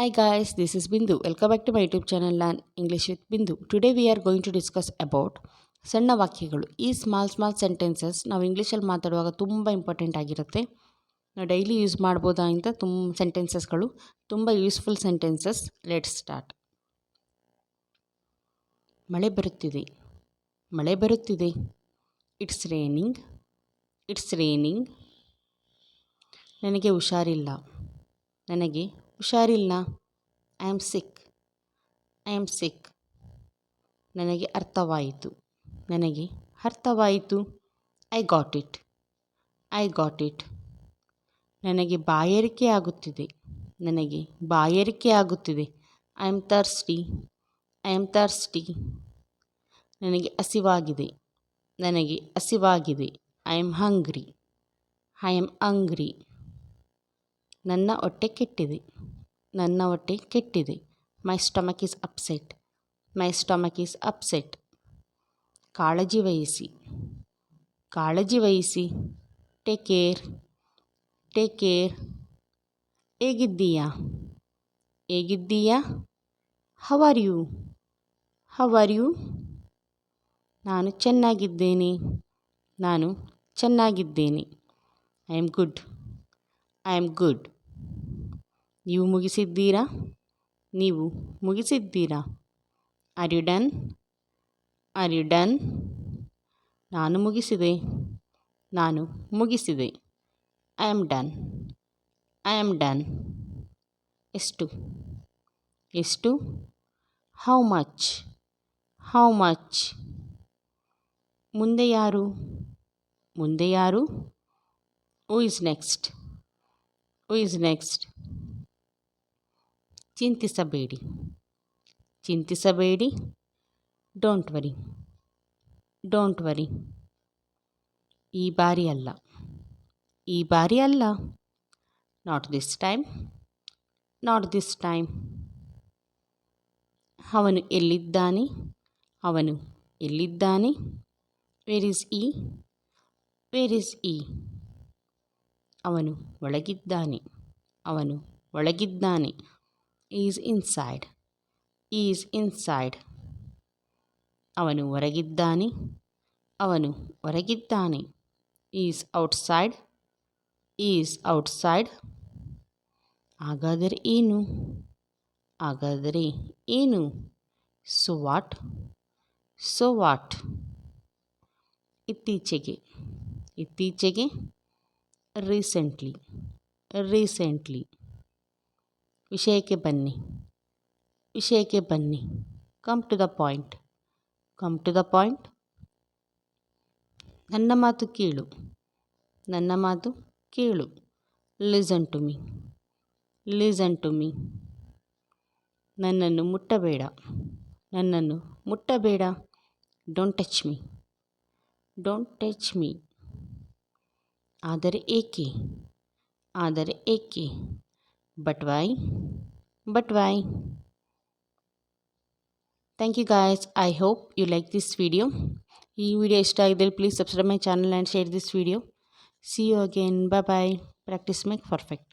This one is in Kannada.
Hi guys, this is Bindu. Welcome back to my YouTube channel Learn English with Bindu. Today we are going to discuss about ಸಣ್ಣ ವಾಕ್ಯಗಳು. ಈ ಸ್ಮಾಲ್ ಸ್ಮಾಲ್ ಸೆಂಟೆನ್ಸಸ್ ನಾವು ಇಂಗ್ಲೀಷಲ್ಲಿ ಮಾತಾಡುವಾಗ ತುಂಬ ಇಂಪಾರ್ಟೆಂಟ್ ಆಗಿರುತ್ತೆ. ನಾವು ಡೈಲಿ ಯೂಸ್ ಮಾಡ್ಬೋದಾ ಅಂತ ತುಂಬ ಸೆಂಟೆನ್ಸಸ್ಗಳು ತುಂಬ ಯೂಸ್ಫುಲ್ ಸೆಂಟೆನ್ಸಸ್ ಲೆಟ್ ಸ್ಟಾರ್ಟ್ ಮಳೆ ಬರುತ್ತಿದೆ. ಮಳೆ ಬರುತ್ತಿದೆ. ಇಟ್ಸ್ ರೇನಿಂಗ್ ಇಟ್ಸ್ ರೇನಿಂಗ್ ನನಗೆ ಹುಷಾರಿಲ್ಲ. ನನಗೆ ಹುಷಾರಿಲ್ಲ. I am sick I am sick ನನಗೆ ಅರ್ಥವಾಯಿತು. ನನಗೆ ಅರ್ಥವಾಯಿತು. I got it I got it ನನಗೆ ಬಾಯಾರಿಕೆ ಆಗುತ್ತಿದೆ. ನನಗೆ ಬಾಯಾರಿಕೆ ಆಗುತ್ತಿದೆ. I am thirsty I am thirsty ನನಗೆ ಹಸಿವಾಗಿದೆ. ನನಗೆ ಹಸಿವಾಗಿದೆ. I am hungry I am hungry ನನ್ನ ಹೊಟ್ಟೆ ಕೆಟ್ಟಿದೆ. ನನ್ನ ಹೊಟ್ಟೆ ಕೆಟ್ಟಿದೆ. My stomach is upset my stomach is upset ಕಾಳಜಿ ವಹಿಸಿ. ಕಾಳಜಿ ವಹಿಸಿ. ಟೇಕ್ ಕೇರ್ ಟೇಕ್ ಕೇರ್ ಹೇಗಿದ್ದೀಯಾ? ಹೇಗಿದ್ದೀಯಾ? How are you how are you ನಾನು ಚೆನ್ನಾಗಿದ್ದೇನೆ. ನಾನು ಚೆನ್ನಾಗಿದ್ದೇನೆ. I am good I am good ನೀವು ಮುಗಿಸಿದ್ದೀರಾ? ನೀವು ಮುಗಿಸಿದ್ದೀರಾ? Are you done are you done ನಾನು ಮುಗಿಸಿದೆ. ನಾನು ಮುಗಿಸಿದೆ. I am done I am done ಎಷ್ಟು? ಎಷ್ಟು? ಹೌ ಮಚ್ ಹೌ ಮಚ್ ಮುಂದೆ ಯಾರು? ಮುಂದೆ ಯಾರು? Who is next who is next ಚಿಂತಿಸಬೇಡಿ. ಚಿಂತಿಸಬೇಡಿ. ಡೋಂಟ್ ವರಿ ಡೋಂಟ್ ವರಿ ಈ ಬಾರಿ ಅಲ್ಲ. ಈ ಬಾರಿ ಅಲ್ಲ. Not this time not this time ಅವನು ಎಲ್ಲಿದ್ದಾನೆ? ಅವನು ಎಲ್ಲಿದ್ದಾನೆ? Where is he where is he ಅವನು ಒಳಗಿದ್ದಾನೆ. ಅವನು ಒಳಗಿದ್ದಾನೆ. Is inside is inside. ಅವನು ಹೊರಗಿದ್ದಾನೆ ಅವನು ಹೊರಗಿದ್ದಾನೆ. Is outside is outside. ಹಾಗಾದರೆ ಏನು? ಹಾಗಾದರೆ ಏನು? So what? So what? ಇತ್ತೀಚೆಗೆ ಇತ್ತೀಚೆಗೆ, ರೀಸೆಂಟ್ಲಿ ರೀಸೆಂಟ್ಲಿ. ವಿಷಯಕ್ಕೆ ಬನ್ನಿ. ವಿಷಯಕ್ಕೆ ಬನ್ನಿ. Come to the point come to the point ನನ್ನ ಮಾತು ಕೇಳು. ನನ್ನ ಮಾತು ಕೇಳು. Listen to me listen to me ನನ್ನನ್ನು ಮುಟ್ಟಬೇಡ. ನನ್ನನ್ನು ಮುಟ್ಟಬೇಡ. Don't touch me don't touch me ಆದರೆ ಏಕೆ? ಆದರೆ ಏಕೆ? but why but why thank you guys i hope you like this video ಈ ವಿಡಿಯೋ ಇಷ್ಟ ಆಗಿದ್ದರೆ please subscribe my channel and share this video see you again bye bye practice make perfect